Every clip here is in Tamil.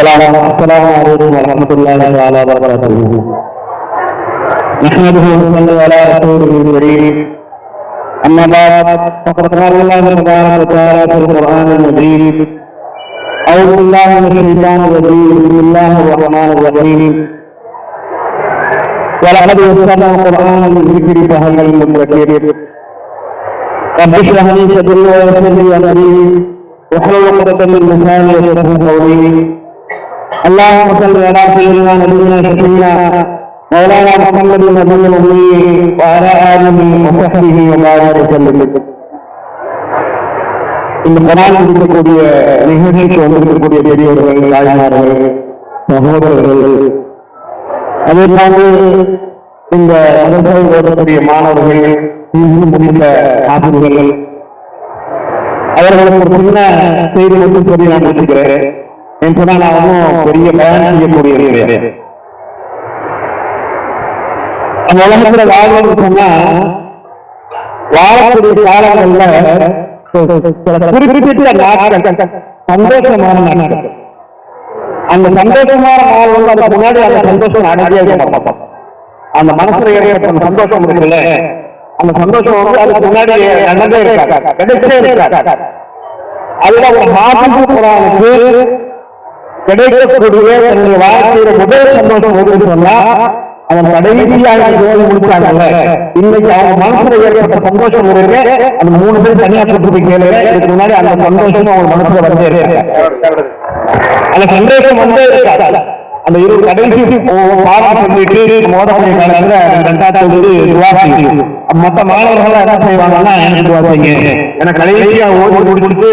السلام عليكم ورحمة الله تعالى وبركاته. نحمده ونصلي على رسوله الكريم. أما بعد فقد قال الله تبارك وتعالى في القرآن المجيد أعوذ بالله من الشيطان الرجيم. بسم الله الرحمن الرحيم. ولقد يسرنا القرآن للذكر فهل من مدكر؟ رب اشرح لي صدري ويسر لي أمري. واحلل عقدة من لساني يفقهوا قولي. اللهم صل على سيدنا نبينا شفينا مولانا محمد النبي الأمي وعلى آله وصحبه وبارك وسلم இந்த பணம் இருக்கக்கூடிய நிகழ்ச்சிக்கு வந்திருக்கக்கூடிய பெரியவர்கள் தாய்மார்கள் சகோதரர்கள் அதே போன்று இந்த அரசாங்க ஓடக்கூடிய மாணவர்கள் இன்னும் முடிந்த ஆசிரியர்கள் அவர்களுக்கு ஒரு சின்ன செய்தி மட்டும் சொல்லி நான் முடிச்சுக்கிறேன் ஒன்றும் பெரிய பயணம் செய்யக்கூடிய அந்த உலகத்துல வாழ்வது சொன்னா வாழக்கூடிய காலங்கள்ல குறிப்பிட்ட நாட்கள் சந்தோஷமான நாட்கள். அந்த சந்தோஷமான நாள் வந்து அதுக்கு முன்னாடி அந்த சந்தோஷம் இருக்க மாட்டோம் அந்த மனசுல சந்தோஷம் இருக்குல்ல அந்த சந்தோஷம் வந்து அதுக்கு முன்னாடி நடந்தே இருக்காது கிடைச்சே ஒரு குரானுக்கு கிடைக்கக்கூடிய தன்னுடைய வாழ்க்கையில முதல் சந்தோஷம் எதுன்னு சொன்னா அவன் கடைசியாக ஜோதி முடிச்சாங்கல்ல. இன்னைக்கு அவங்க மனசுல ஏற்பட்ட சந்தோஷம் இருக்கு. அந்த மூணு பேர் தனியா கூட்டு கேளு. இதுக்கு முன்னாடி அந்த சந்தோஷம் அவங்க மனசுல வந்து அந்த சந்தோஷம் வந்து அந்த இரு கடைசி பாடம் பண்ணிட்டு மோதம் பண்ணிட்டாங்க ரெண்டாவது துவாசி மத்த மாணவர்கள் என்ன செய்வாங்கன்னா எனக்கு துவாசிங்க எனக்கு கடைசியா ஓடி முடிச்சுட்டு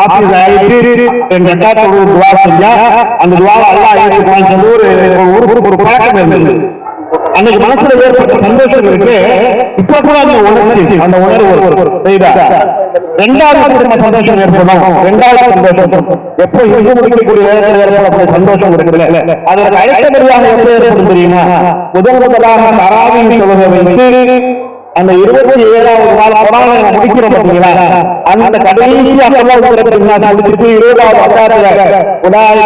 ஆபீஸ் ஆயிட்டு ரெண்டாவது துவா செஞ்சா அந்த துவாவை எல்லாம் ஆயிட்டு சொல்லி ஒரு ஒரு ஒரு பழக்கம் இருந்தது. அன்னைக்கு மனசுல ஏற்பட்ட சந்தோஷம் இருக்கு. இப்ப கூட அந்த உணர்ச்சி அந்த உணர்வு செய்தா. ரெண்டாவது திரும்ப சந்தோஷம் ஏற்படும் ரெண்டாவது சந்தோஷம். எப்போ இங்கு முடிக்கக்கூடிய நேரத்தில் ஏற்படக்கூடிய சந்தோஷம் இருக்குல்ல அதற்கு அடுத்தபடியாக எப்போ ஏற்படும் தெரியுமா? முதல் முதலாக தராவி தொழுகை வைத்து அந்த இருபத்தி ஏழாவது நாள் கொரோனா முடிக்கிறோம் பார்த்தீங்களா? அந்த கடைசி அப்பெல்லாம் முடிச்சுட்டு இருபதாவது அத்தாத்துல உதாய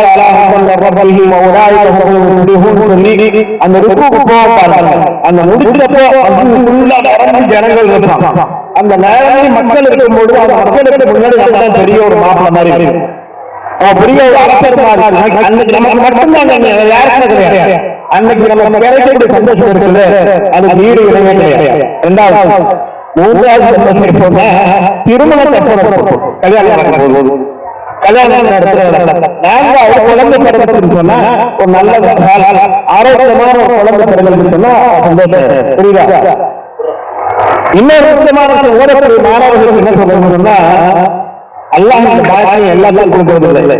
சொல்லி அந்த ருக்கு போவாங்க. அந்த முடிச்சப்போ ஃபுல்லா நிறைஞ்சு ஜனங்கள் இருப்பாங்க. அந்த நேரமே மக்கள் இருக்கும்போது அந்த மக்களுக்கு முன்னாடி நம்ம பெரிய ஒரு மாப்பிள்ள மாதிரி பெரிய ஒரு அரசர் மாதிரி. அன்னைக்கு நமக்கு மட்டும்தான் யாருமே கிடையாது. அன்னைக்கு நம்ம கிடைக்கக்கூடிய சந்தோஷம் இருக்குது அது வீடு இணைய கிடையாது. ரெண்டாவது மூன்றாவது சந்தோஷம் எப்போன்னா திருமணத்தை எப்போ கல்யாணம் போது கல்யாணம் நான்காவது குழந்தை பிறந்ததுன்னு சொன்னா ஒரு நல்ல ஆரோக்கியமான ஒரு குழந்தை பிறந்ததுன்னு சொன்னா சந்தோஷம். புரியுதா? இன்னொரு முக்கியமான ஓடக்கூடிய மாணவர்களுக்கு என்ன சொல்லணும்னா அல்லாஹ் பாக்கியம் எல்லாத்தையும் கொடுக்கறது இல்லை.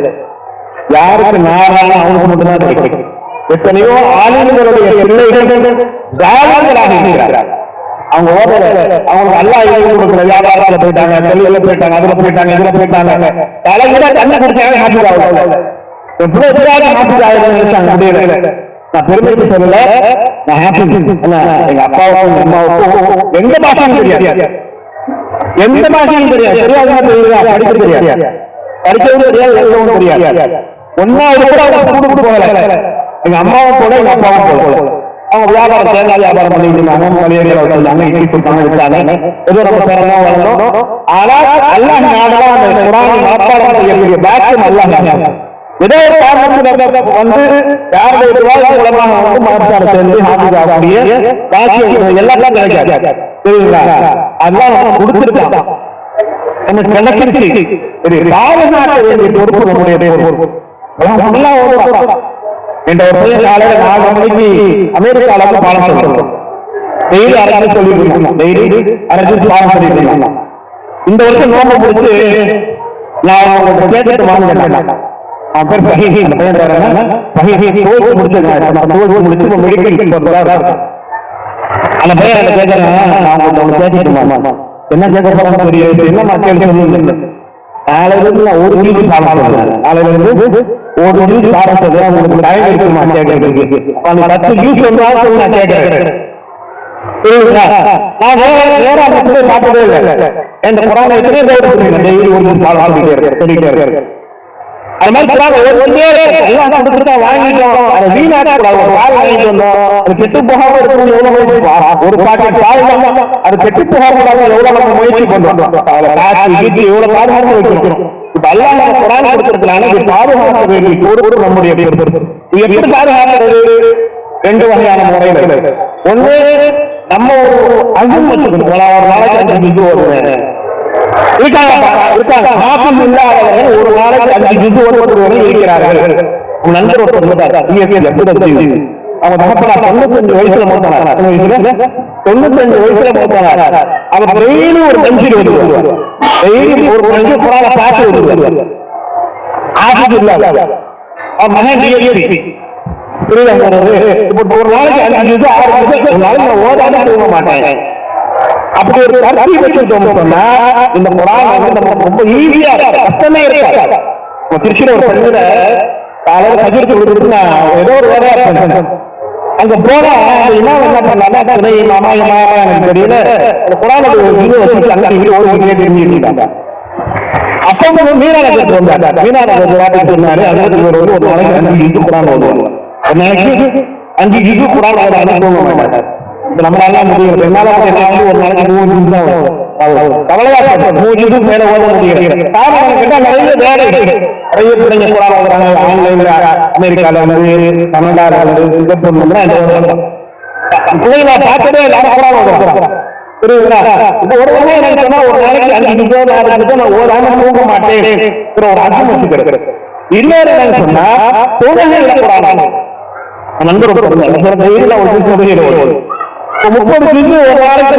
யாருக்கு நாரான அவனுக்கு மட்டும்தான் கிடைக்கும். எத்தனையோ ஆளுநர்களுடைய பிள்ளைகள் தாவங்களாக இருக்கிறார்கள் அவங்க ஓடல அவங்க நல்லா எழுதி கொடுக்கல வியாபாரத்துல போயிட்டாங்க தொழில போயிட்டாங்க அதுல போயிட்டாங்க இதுல போயிட்டாங்க. தலைவிட தண்ணி குடிச்சாங்க ஹாப்பி எவ்வளவு பேராக ஹாப்பி முடியல. நான் பெருமைக்கு சொல்லல நான் ஹாப்பி எங்க அப்பாவுக்கும் அம்மாவுக்கும் எந்த பாஷையும் தெரியாது. எந்த பாஷையும் தெரியாது. தெரியாத தெரியுதா? படிக்க தெரியாது. படிக்கவும் தெரியாது எழுதவும் தெரியாது. ஒன்னாவது கூட அவங்க கூட்டு போகல. எங்க அம்மாவும் போல எங்க அப்பாவும் போல. அவங்க வியாபாரம் தேங்காய் வியாபாரம் பண்ணிட்டு இருந்தாங்க மலையேறிய வந்தாங்க இட்லி கொடுத்தாங்க விட்டாங்க ஏதோ ரொம்ப திறமா வரணும் ஆனா அல்ல நாடா அந்த குரான் மனப்பாடம் செய்யக்கூடிய பேக்கம் அல்ல ஏதோ ஒரு காரணத்துக்கு வந்து யாருடைய துவாய் மூலமாக வந்து மனப்பாடம் சேர்ந்து ஹாஃபிஸ் ஆகக்கூடிய பாக்கியம் எல்லாத்தையும் கிடைக்காது. தெரியுங்களா அதெல்லாம் நம்ம கொடுத்துருக்கான் எனக்கு கிடைச்சிருச்சு. பாதுகாக்க வேண்டிய பொறுப்பு நம்முடைய பொறுப்பு. என்ற ஒரு பையன் காலையில நாலு மணிக்கு அமெரிக்கால வந்து பாடம் சொல்றோம் டெய்லி அரசு சொல்லிட்டு இருக்கோம். டெய்லி அரசு பாடம் சொல்லிட்டு இருக்கோம். இந்த வருஷம் நோம்பு முடிச்சு நான் உங்களுக்கு கேட்டுட்டு வாங்க பேர் பஹிஹி இந்த பையன் என்ன? முடிச்சிருக்கேன். நான் முடிச்சு மெடிக்கல் அந்த பையன் என்ன கேட்கறேன் நான் உங்களுக்கு கேட்டுட்டு என்ன கேட்க போறோம் தெரியாது. என்ன கேள்வி சொல்லுங்க நான் ஒரு மணிக்கு சாப்பிட சொல்றேன் ஒரு சாப்பிட சொல்றேன் உங்களுக்கு டைம் இருக்குமா? கேட்கறதுக்கு. அந்த பத்து நியூஸ் நான் கேட்கறேன். புரியுதுங்களா? நான் வேற வேற பார்த்ததே இல்லை. இந்த குரானை டெய்லி ஒரு நிமிஷம் சாப்பிட்டு இருக்கேன் சொல்லிட்டே இருக்கேன் அது மாதிரி எல்லாம் கொடுத்துட்டா வாங்கிட்டோம் அதை ஒரு பால் வாங்கிட்டு வந்தோம். அது கெட்டு போகாம இருக்கணும் எவ்வளவு ஒரு பாக்கெட் பால் அது கெட்டு போகாம எவ்வளவு முயற்சி பண்றோம். எவ்வளவு பாதுகாப்பு வைக்கணும் இப்ப எல்லாம் குரான் கொடுத்துருக்கலாம்னா இது பாதுகாக்க வேண்டிய பொறுப்பு நம்முடைய இது எப்படி பாதுகாக்கிறது? ரெண்டு வகையான முறைகள். ஒண்ணு நம்ம ஒரு அங்கும் வச்சுக்கணும் ஒரு நாளைக்கு அஞ்சு வருவேன் இருக்காங்க. இருக்காங்க. மாசம் இல்லாதவர்கள் ஒரு நாளைக்கு அஞ்சு ஜிது ஒருவர்கள் இருக்கிறார்கள். நண்பர் ஒருத்தர் இருந்தார் அவங்க தகப்பனா தொண்ணூத்தஞ்சு வயசுல மூத்தானார் தொண்ணூத்தஞ்சு வயசுல மூத்தானார் அவங்க டெய்லி ஒரு பென்சில் வருவார் டெய்லி ஒரு பென்சில் புறாவை பார்த்து வருவார் ஆசிட் இல்ல. மகன் புரியுதா? உங்களுக்கு? ஒரு நாளைக்கு அஞ்சு ஆறு நிமிஷம் ஒரு நாளைக்கு நான் ஓதாம தூங்க மாட்டேன். அப்படி ஒரு கருத்தி வச்சுட்டோம் சொன்னா இந்த குரான் நமக்கு ரொம்ப ஈஸியா கஷ்டமே இருக்காது. திருச்சியில ஒரு பள்ளியில காலையில கஜிட்டு கொடுத்துட்டு நான் ஏதோ ஒரு வேலையா அங்க போனா அந்த என்ன பண்ணாங்க துணை மாமா மாமா தெரியல. அந்த ஒரு இது அங்க இங்க ஒரு வீட்டுல தெரிஞ்சுக்கிட்டாங்க அப்ப வந்து மீனாநகருக்கு வந்தாங்க அதுக்கு ஒரு ஒரு நாளைக்கு அஞ்சு இது குரான் ஓதுவாங்க நாளைக்கு அஞ்சு இது குரான் ஓதாம தூங்க மாட்டாங்க இப்ப முடியும் என்னால ஒரு நாளைக்கு மூணு நிமிஷம் தான் மூணு மேல முடியும் காரணம் கேட்டா நிறைய வேலை நிறைய பிள்ளைங்க ஆன்லைன்ல அமெரிக்கால வந்து கனடால வந்து சிங்கப்பூர்ல பிள்ளைங்க எல்லாரும் புரியுதுங்களா? ஒரு வேளை எனக்கு சொன்னா ஒரு நாளைக்கு அஞ்சு நிமிஷம் ஆறு நிமிஷம் நான் தூங்க மாட்டேன். ஒரு அர்த்தம் வச்சுக்கிறேன் இன்னொரு சொன்னா தூங்கவே விடக்கூடாது நண்பர் ஒரு முப்பது ஒரு நாளைக்கு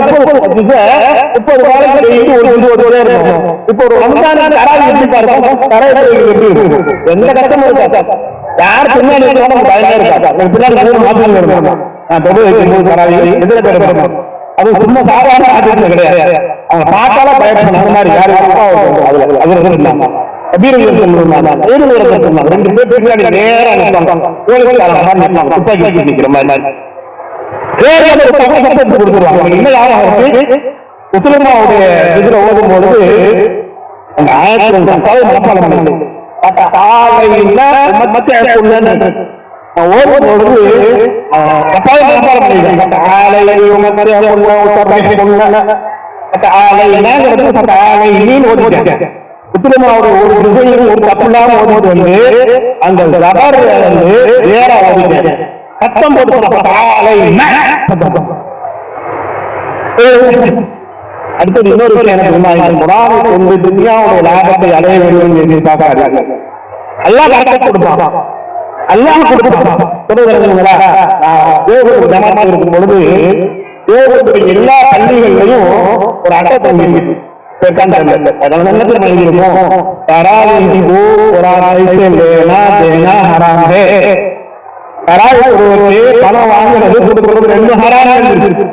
முப்பது டெய்லி ஒரு நிமிஷம் ஒருவரே இருக்கும் இப்ப ஒரு ரமதான தராவி எப்படி பாருங்க. எப்படி எந்த கஷ்டமும் இருக்காது யார் பின்னாடி இருக்காது. எனக்கு பின்னாடி மூணு மாசம் இருக்கும் நான் தொகை வைக்கும்போது தராவி எதிர பெறப்படும் அது சும்மா சாதாரண ஆட்சி கிடையாது. அவங்க பார்த்தால பயப்படணும் அந்த மாதிரி அப்பா அதுல அதுல இல்லாம வீரர்கள் சொல்லுவாங்க வீரர்கள் ரெண்டு பேர் பின்னாடி நேரா நிற்பாங்க. கோழிகள் அதை மாதிரி நிற்பாங்க. துப்பாக்கி நிக்கிற மாதிரி. வேற ஒரு தகவல் கொடுத்துருவாங்க. என்ன யாரும் முஸ்லிமாவுடைய இதுல ஓடும் பொழுது அந்த ஆயிரத்தி ஒன்பது மனப்பாடம் பண்ணது. ஓடும் பொழுது கட்டாயம் மனப்பாடம் பண்ணிடுறேன் காலையில மத்திய ஒரு திசையில் ஒரு தப்புலாம் ஓடும்போது வந்து அந்த ரபர் வந்து வேற ஓடிட்டேன் சத்தம் போட்டு காலை அடுத்தது இன்னொரு விஷயம் எனக்கு என்ன குரானை கொண்டு துனியாவுடைய லாபத்தை அடைய வேண்டும் என்று பார்க்காது அல்லாஹ் கரெக்டாக கொடுப்பான் அல்லாஹ் கொடுப்பான் சொல்லுங்களா தேவர்கள் ஜமாத்தில் இருக்கும் பொழுது தேவருடைய எல்லா பள்ளிகள்லையும் ஒரு அட்டை தங்கி இருக்கு அதனால பணம் வாங்குறது கொடுக்கிறது ரெண்டு ஹராம் இருக்கு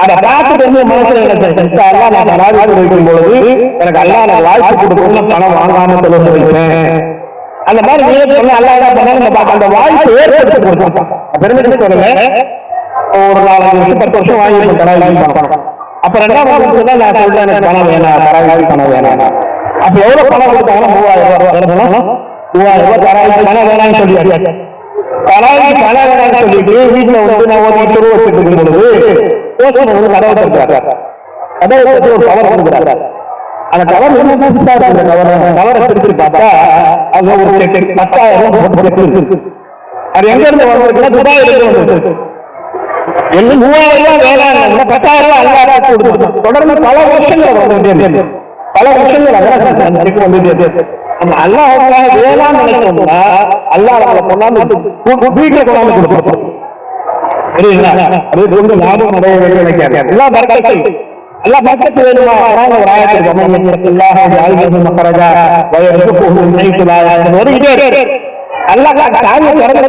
அதை பார்த்துட்டு வந்து மனசுல நினைச்சேன் அல்லா நான் தராவி வைக்கும் பொழுது எனக்கு அல்லா நான் வாழ்த்து கொடுக்கணும் பணம் வாங்காம சொல்ல வைப்பேன் அந்த மாதிரி நீங்க அல்லா என்ன பண்ணாலும் அந்த வாய்ப்பு ஏற்படுத்தி பெருமிட்டு சொல்லுங்க ஒரு நாலு வருஷம் பத்து வருஷம் வாங்கி தராவி பணம் அப்ப ரெண்டாம் தான் நான் சொல்றேன் எனக்கு பணம் வேணாம் தராவி பணம் வேணாம். அப்ப எவ்வளவு பணம் கொடுத்தாங்கன்னா மூவாயிரம் ரூபாய். மூவாயிரம் ரூபாய் தராவி பணம் வேணாம்னு சொல்லி தராவி பணம் சொல்லிட்டு வீட்டுல வந்து நான் ஒரு துருவ வச்சுட்டு இருக்கும் பொழுது போஸ்ட்மேன் வந்து கதவை தட்டுறாரு கதவை தட்டி ஒரு கவர் கொடுக்குறாரு. அந்த கவர் என்ன புதுசா இருக்கு கவர் கவரை திருப்பி பார்த்தா அங்க ஒரு செக் பத்தாயிரம் அது எங்க இருந்து வந்திருக்குன்னா துபாயில இருந்து வந்திருக்கு என்ன மூவாயிரம் ரூபாய் வேளாண் பத்தாயிரம் ரூபாய் அல்லாத கொடுத்துருக்கோம் தொடர்ந்து பல வருஷங்கள் வந்து பல வருஷங்கள் அதெல்லாம் வந்து நம்ம அல்லாஹ் வேளாண் நினைச்சோம்னா அல்லாஹ் நம்மளை கொண்டாந்து வீட்டுல கொண்டாந்து கொடுப்போம் சரிங்களா அது கொஞ்சம் லாபம் வேண்டும் நினைக்காது எல்லா பறக்கத்தை எல்லா பறக்கத்து வேணுமா? ஒரு அமர்ந்து எல்லா ஆயுதம் மக்கரஜா வயது போகும் ஒரு இதே அல்லாஹ் காரியம் திறந்து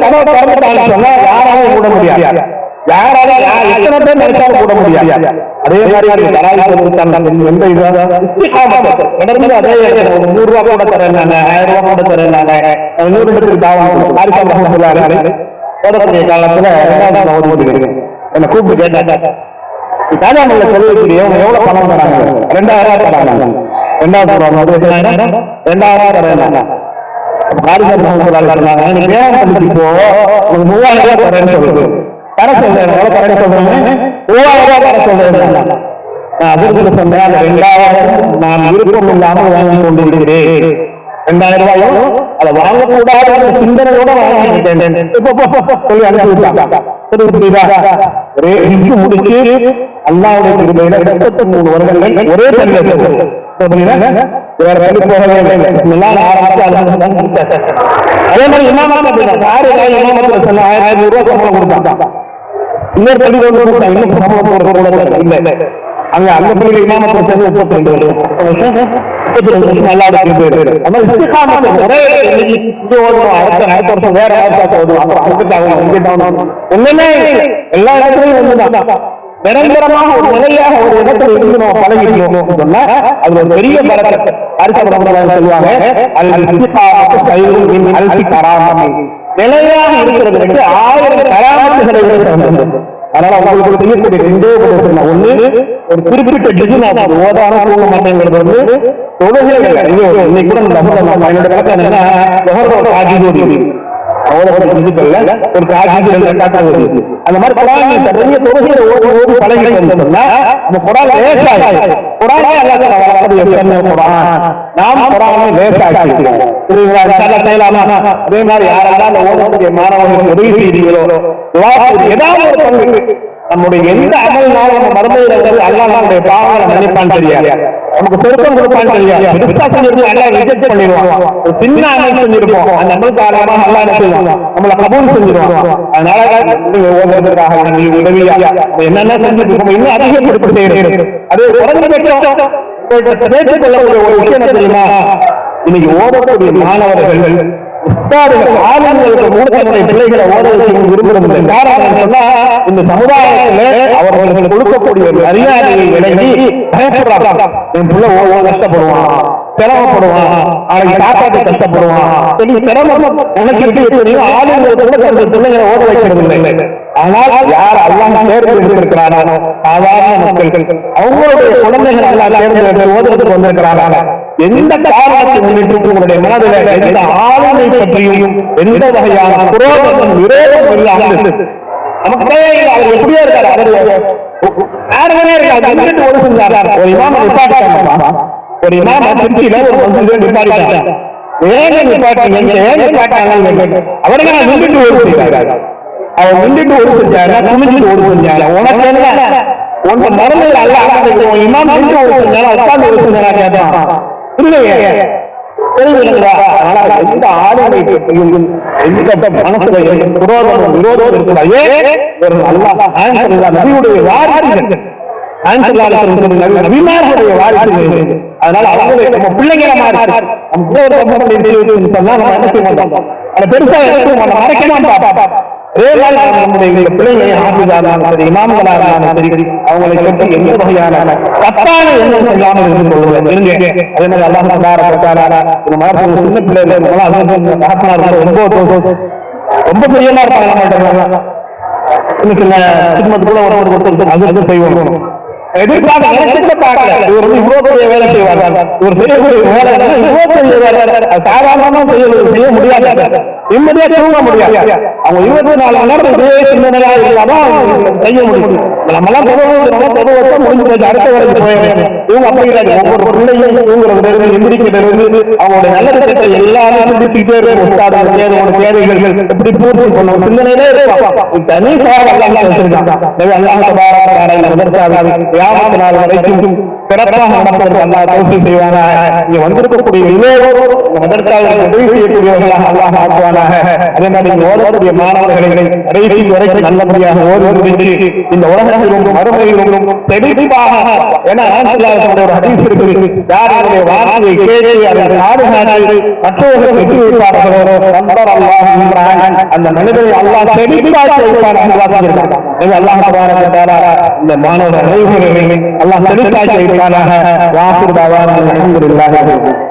சொன்னா யாராலும் கூட முடியாது. யாரால எத்தனை பேர் நினைச்சாலும் கூட முடியாது. அதே மாதிரி அது தராய் கொடுத்தாங்க எந்த இதாக தொடர்ந்து அதே ஒரு நூறு ரூபாய் கூட தரேன் ஆயிரம் ரூபாய் கூட தரேன் நூறு பேருக்கு தாவம் காரியம் சொல்லாரு ஓடக்கூடிய காலத்துல ரெண்டாவது நான் ஓடி இருக்கு. என்ன கூப்பிட்டு கேட்டாங்க. தாஜாமல்ல அவங்க எவ்வளவு பணம் தராங்க ரெண்டாயிரம் ரூபாய் தராங்க. ரெண்டாயிரம்? ரூபாய் தரேன் போ. உங்களுக்கு மூவாயிரம் ரூபாய் தரேன்னு சொல்லுது. தர சொல்றேன். எவ்வளவு சொல்றேன். மூவாயிரம் ரூபாய் தர சொல்றேன். நான் அதிர்ந்து சொன்னேன். ரெண்டாயிரம் நான் விருப்பம் இல்லாமல் வாங்கி கொண்டு விடுகிறேன் ரெண்டாயிரம் ரூபாயும் அதை வாங்கக்கூடாத ஒரு சிந்தனையோட வாங்கிட்டேன். சொல்லி ஒரே இங்கு முடிச்சு அல்லாவுடைய திருமையில முப்பத்தி மூணு வருடங்கள் ஒரே பள்ளியில் வேற பள்ளி போகவே இல்லை எல்லாம் ஆரம்பிச்சு அதே மாதிரி இமாமத் யாரு இமாமத்துல சொன்ன ஆயிரம் ரூபாய் சம்பளம் கொடுத்தாங்க. இன்னொரு பள்ளி கொண்டு இன்னும் சம்பளம் போடுறது இல்லை. அங்க அந்த பள்ளியில் இமாமத்தை சேர்ந்து முப்பத்தி ரெண்டு வருஷம் முப்பத்தி ரெண்டு வருஷம் நல்லா இருக்கு ஒரே அடுத்த அடுத்த வருஷம் வேற ஆயிரத்தி ஓடுவோம் அப்புறம் ஆகணும் ஆகணும். ஒண்ணுமே எல்லா இடத்துலயும் ஒண்ணுதான் நிரந்தரமாக ஒரு நிலையாக ஒரு இடத்துல இருந்து நம்ம பழகிக்கணும் சொன்னா அது ஒரு பெரிய பரக்கத்து அரிசபுரம் சொல்லுவாங்க. அல் அல்பி கராமி நிலையாக இருக்கிறதுக்கு ஆயிரம் கராமத்துகளை அதனால உங்களுக்கு செய்யக்கூடிய ரெண்டே உபதேசம் ஒண்ணு ஒரு குறிப்பிட்ட டிசைன் ஆகும் ஓதான சொல்ல மாட்டேங்கிறது வந்து தொழுகைகள் இன்னைக்கு கூட நம்ம என்னோட கணக்கு என்னன்னா தொகரோட காட்சி அவ்வளவு ஒரு காட்சி காட்டுறது அந்த மாதிரி குரான் நிறைய தொழுகையை ஓடி ஓடி பழகி சொன்னா அந்த குரான் லேசாக குரானே அல்லாத வளர்ப்பது எப்படின்னு குரான் நாம் குரானை லேசாக்கி செய்யலாமா அதே மாதிரி யாரெல்லாம் ஓடக்கூடிய மாணவர்களுக்கு உதவி செய்தீங்களோ ஏதாவது ஒரு பங்கு நம்முடைய எந்த அமல்னாலும் நம்ம மறுமையில வந்து அல்லாஹ் நம்முடைய பாவங்களை மன்னிப்பான்னு தெரியாது. நமக்கு சொருக்கம் கொடுப்பான்னு தெரியாது. பெருசா செஞ்சிருந்தோம் அல்லாஹ் ரிஜெக்ட் பண்ணிடுவான். ஒரு சின்ன அமல் செஞ்சிருப்போம். அந்த அமல் காரணமாக அல்லா என்ன செய்வான்? நம்மளை கபூல் செஞ்சிருவான். அதனால நீங்க ஓதுறதுக்காக உதவியா? என்னென்ன செஞ்சுட்டு இருக்கோம் இன்னும் அதிகப்படுத்தி செய்யறது. அது குறைஞ்சபட்சம் பேசிக் கொள்ளக்கூடிய ஒரு விஷயம் தெரியுமா? இன்னைக்கு ஓடக்கூடிய மாணவர்கள் ஆளுங்களுக்கு கூட பிள்ளைகளை ஓட வைக்க விரும்புறது காரணம் சொன்னா இந்த சமுதாயத்திலே அவர்களுக்கு கொடுக்கக்கூடிய மரியாதையை விலகி என் பிள்ளை ஓ கஷ்டப்படுவான் சிரமப்படுவான் அவனுக்கு சாப்பாட்டு கஷ்டப்படுவான். சிரமம் உனக்கு ஆளுங்களுக்கு கூட பிள்ளைகளை ஓட வைக்கிறது இல்லை ஆனால் யார் அல்லாஹ் தேர்வு எடுத்திருக்கிறாரோ சாதாரண மக்கள். அவங்களுடைய குழந்தைகள் அல்லாஹ் தேர்வு எடுத்து ஓதுறதுக்கு வந்திருக்கிறாரா எந்த காரணத்தை முன்னிட்டு உங்களுடைய மனதில் எந்த ஆளுமை பற்றியும் எந்த வகையான புரோதமும் விரோதமும் இல்லாமல் நமக்கு அவர் எப்படியோ இருக்காரு அவர் யாருமே முன்னிட்டு ஒரு செஞ்சார்? ஒரு இமாம நிப்பாட்டாங்க ஒரு இமாம திருச்சியில ஒரு மசூதியை நிப்பாட்டாங்க ஏங்க நிப்பாட்டாங்க ஏன் நிப்பாட்டாங்க அவருக்கு நான் முன்னிட்டு ஒரு செய்கிறார் அவன் முன்னிட்டு ஓடு செஞ்சாரா குமிஞ்சிட்டு ஓடு செஞ்சாரா உனக்கு என்ன உங்க மருந்து அல்ல உன் இமாம் நின்று ஓடு செஞ்சாரா உட்கார்ந்து ஓடு செஞ்சாரா கேட்டான் இல்லையே தெரியுதுங்களா அதனால எந்த ஆளுமை மனசுல விரோதம் விரோதம் இருக்கிறதே ஒரு அல்லாஹ் நபியுடைய வாரிசுகள் நபிமார்களுடைய வாரிசுகள் அதனால அவங்களுடைய நம்ம பிள்ளைங்கிற மாதிரி நம்ம பிள்ளை சொன்னா நம்ம என்ன செய்ய மாட்டோம் அதை பெருசா எடுத்து நம்ம மறைக்கலாம் பாப்பா நம்முடைய பிள்ளைகளை ஆசிரியராக சரி இமாம்களாக இருந்தாலும் சரி அவங்களை பற்றி எந்த வகையான தப்பான எண்ணம் செய்யாமல் இருந்து கொள்வது இருங்க அதே மாதிரி அல்லாஹ் பிரச்சாரா இந்த மாதிரி சின்ன பிள்ளைகள் மகாத்மா ரொம்ப ரொம்ப பிரியமா இருப்பாங்க நம்மள்ட்ட. இன்னைக்கு ஒரு ஒருத்தர் அது அது செய்வோம் எதிர்பார்க்க நினைச்சிட்டு பார்க்கல. இவர் வந்து இவ்வளவு பெரிய வேலை செய்வார். இவர் செய்யக்கூடிய வேலை? இவ்வளவு பெரிய வேலை அது சாதாரணமா செய்ய செய்ய முடியாது நிம்மதியா தூங்க முடியாது. அவங்க இருபத்தி நாலு மணி நேரம் இதே சிந்தனையா இருந்தாலும் செய்ய முடியும். நம்மளாம் நம்ம முடிஞ்சு போச்சு அடுத்த வேலைக்கு போயிடுறேன் இவங்க அப்படி ஒவ்வொரு பிள்ளையும் இருந்து எந்திரிக்கிறது நல்ல திட்டத்தை எல்லாரும் சிந்திச்சுக்கிட்டே இருக்கும் தேவைகள் எப்படி பூர்த்தி பண்ணும் சிந்தனையிலே இருக்கும் தனி சார் வச்சிருக்காங்க எனவே நாள் வரைக்கும் சிறப்பாக நடப்பதற்கு அல்லாஹ் தௌஃபீக் இங்க வந்திருக்கக்கூடிய இளையோர் இந்த உதவி செய்யக்கூடியவர்களாக அல்லாஹ் ஆக்குவானாக அதே மாதிரி ஓதக்கூடிய மாணவர்களை கடைசி வரைக்கும் நல்லபடியாக ஓதி இந்த இந்த உலகத்திலும் மறுமையிலும் தெளிவாக ஏன்னா ஆசிரியர்களுடைய ஒரு ஹதீஸ் இருக்குது. யாருடைய வார்த்தையை கேட்டு அதை பாதுகாத்து மற்றவர்கள் வெற்றி வைப்பார்களோ நம்பர் அல்லாஹ் அந்த மனிதரை அல்லாஹ் தெளிவாக வைப்பார் என்று அல்லாஹ் தபாரக இந்த மாணவர் அனைவரையும் அல்லாஹ் தெளிவாக வைப்பாராக வாசிர் தாவான